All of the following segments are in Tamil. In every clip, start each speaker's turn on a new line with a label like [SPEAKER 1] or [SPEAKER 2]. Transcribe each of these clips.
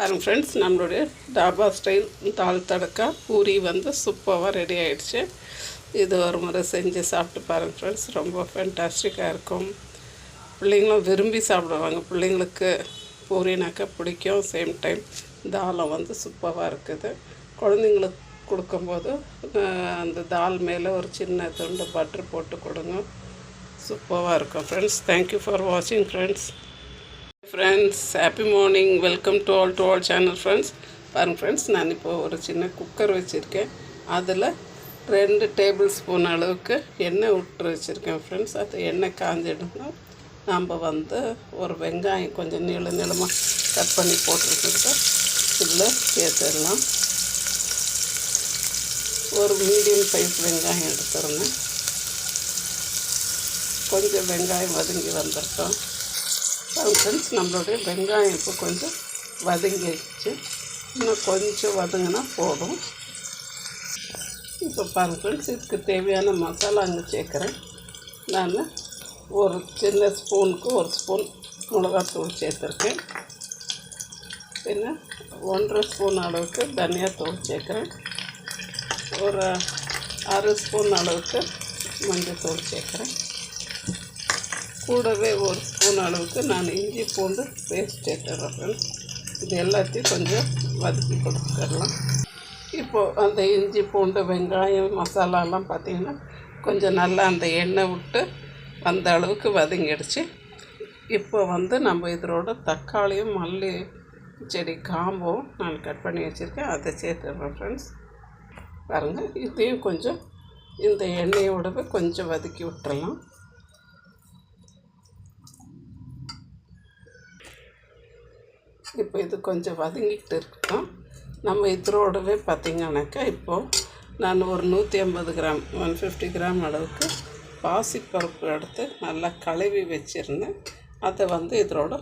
[SPEAKER 1] பாருங்கள் ஃப்ரெண்ட்ஸ் நம்மளுடைய டாபா ஸ்டைல் தால் தடக்கா பூரி வந்து சூப்பராக ரெடி ஆகிடுச்சு இது ஒரு முறை செஞ்சு சாப்பிட்டு பாருங்கள் ஃப்ரெண்ட்ஸ் ரொம்ப ஃபேண்டாஸ்டிக்காக இருக்கும். பிள்ளைங்களும் விரும்பி சாப்பிடுவாங்க. பிள்ளைங்களுக்கு பூரினாக்கா பிடிக்கும். சேம் டைம் தாலம் வந்து சூப்பராக இருக்குது. குழந்தைங்களுக்கு கொடுக்கும்போது அந்த தால் மேலே ஒரு சின்ன துண்டு பட்டர் போட்டு கொடுங்க. சூப்பராக இருக்கும் ஃப்ரெண்ட்ஸ் தேங்க்யூ ஃபார் வாட்சிங் friends friends happy morning welcome to all to all channel friends பாருங்க ஃப்ரெண்ட்ஸ் நான் இப்போ ஒரு சின்ன குக்கர் வச்சுருக்கேன். அதில் ரெண்டு டேபிள் ஸ்பூன் அளவுக்கு எண்ணெய் விட்டு வச்சுருக்கேன் ஃப்ரெண்ட்ஸ் அது எண்ணெய் காஞ்சிடுங்க நம்ம வந்து ஒரு வெங்காயம் கொஞ்சம் நீள நீளமாக கட் பண்ணி போட்டுருக்கிறத இதில் சேர்த்துடலாம். ஒரு மீடியம் சைஸ் வெங்காயம் எடுத்துருந்தேன். கொஞ்சம் வெங்காயம் வதங்கி வந்துருக்கோம். ஃப்ரெண்ட்ஸ் நம்மளுடைய வெங்காயம் இப்போ கொஞ்சம் வதங்கிடுச்சு இன்னும் கொஞ்சம் வதங்கினா போதும். இப்போ பாருங்கள் ஃப்ரெண்ட்ஸ் இதுக்கு தேவையான மசாலா அங்கே சேர்க்குறேன். நான் ஒரு சின்ன ஸ்பூனுக்கு ஒரு ஸ்பூன் மிளகாத்தூள் சேர்த்துருக்கேன். பின்ன ஒன்றரை ஸ்பூன் அளவுக்கு தனியாத்தூள் சேர்க்குறேன். ஒரு அரை ஸ்பூன் அளவுக்கு மஞ்சள் தூள் சேர்க்குறேன். கூடவே ஒரு ஸ்பூன் அளவுக்கு நான் இஞ்சி பூண்டு பேஸ்ட் சேர்த்துறேன் இது எல்லாத்தையும் கொஞ்சம் வதக்கி கொடுத்துக்கலாம் இப்போது அந்த இஞ்சி பூண்டு வெங்காயம் மசாலாலாம் பார்த்திங்கன்னா கொஞ்சம் நல்லா அந்த எண்ணெய் விட்டு அந்த அளவுக்கு வதங்கிடுச்சு. இப்போ வந்து நம்ம இதோட தக்காளியும் மல்லி செடி காம்பும் நான் கட் பண்ணி வச்சுருக்கேன். அதை சேர்த்துடுறேன் ஃப்ரெண்ட்ஸ் பாருங்கள் இதையும் கொஞ்சம் இந்த எண்ணெயோடவே கொஞ்சம் வதக்கி விட்டுறலாம் இப்போ இது கொஞ்சம் வதங்கிட்டு இருக்கட்டும் நம்ம இதரோடவே பார்த்திங்கனாக்கா இப்போது நான் ஒரு நூற்றி ஐம்பது கிராம் ஒன் ஃபிஃப்டி கிராம் அளவுக்கு பாசிப்பருப்பு எடுத்து நல்லா கழுவி வச்சுருந்தேன். அதை வந்து இதரோட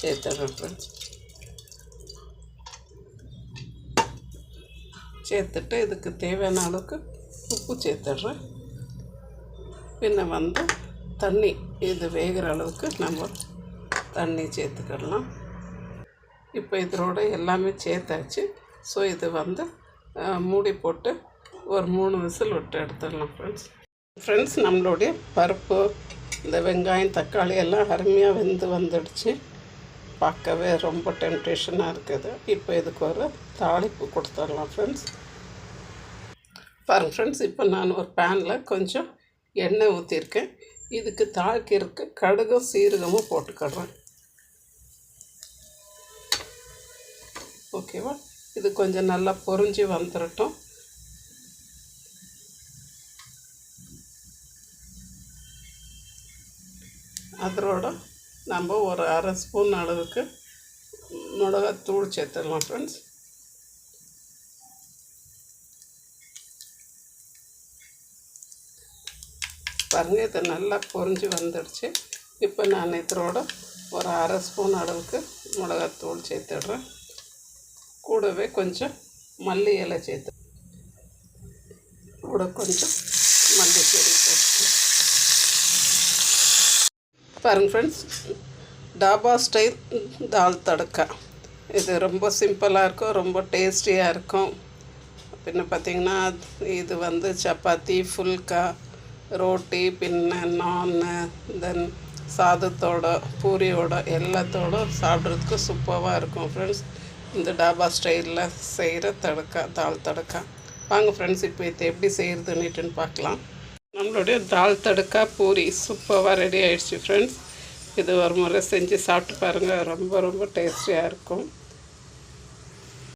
[SPEAKER 1] சேர்த்துடுறேன் ஃப்ரெண்ட்ஸ் சேர்த்துட்டு இதுக்கு தேவையான அளவுக்கு உப்பு சேர்த்துடுறேன். பின்ன வந்து தண்ணி இது வேகிற அளவுக்கு நம்ம தண்ணி சேர்த்துக்கிடலாம். இப்போ இதனோட எல்லாமே சேர்த்தாச்சு. ஸோ இது வந்து மூடி போட்டு ஒரு மூணு விசில் விட்டு எடுத்துடலாம் ஃப்ரெண்ட்ஸ் ஃப்ரெண்ட்ஸ் நம்மளுடைய பருப்பு இந்த வெங்காயம் தக்காளி எல்லாம் அருமையாக வெந்து வந்துடுச்சு. பார்க்கவே ரொம்ப டெம்டேஷனாக இருக்குது. இப்போ இதுக்கு ஒரு தாளிப்பு கொடுத்துடலாம் ஃப்ரெண்ட்ஸ் பாருங்க ஃப்ரெண்ட்ஸ் இப்போ நான் ஒரு பேனில் கொஞ்சம் எண்ணெய் ஊற்றிருக்கேன் இதுக்கு தாளிக்கிறதுக்கு கடுகும் சீரகமும் போட்டுக்கிடுறேன். ஓகேவா? இது கொஞ்சம் நல்லா பொறிஞ்சு வந்துடட்டும் அதோட நம்ம ஒரு அரை ஸ்பூன் அளவுக்கு மிளகாத்தூள் சேர்த்துடலாம் ஃப்ரெண்ட்ஸ் பாருங்கள் இது நல்லா பொறிஞ்சு வந்துடுச்சு. இப்போ நான் இதோட ஒரு அரை ஸ்பூன் அளவுக்கு மிளகாத்தூள் சேர்த்துடுறேன். கூடவே கொஞ்சம் மல்லி இலை சேர்த்து கூட கொஞ்சம் மல்லி செடி போட்டு பாருங்க ஃப்ரெண்ட்ஸ் டாபா ஸ்டைல் தால் தடக்கா இது ரொம்ப சிம்பிளாக இருக்கும் ரொம்ப டேஸ்டியாக இருக்கும். பின்ன பார்த்திங்கன்னா இது வந்து சப்பாத்தி ஃபுல்கா ரோட்டி பின்ன நான் தென் சாதத்தோட பூரியோட எல்லாத்தோட சாப்பிட்றதுக்கு சூப்பராக இருக்கும் ஃப்ரெண்ட்ஸ் இந்த டாபா ஸ்டைலில் செய்கிற தடக்கா தால் தடக்கா. வாங்க ஃப்ரெண்ட்ஸ் இப்போ இது எப்படி செய்கிறதுன்னுட்டுன்னு பார்க்கலாம். நம்மளுடைய தால் தடுக்கா பூரி சூப்பராக ரெடி ஆகிடுச்சு ஃப்ரெண்ட்ஸ் இது ஒரு முறை செஞ்சு சாப்பிட்டு பாருங்கள் ரொம்ப ரொம்ப டேஸ்டியாக இருக்கும்.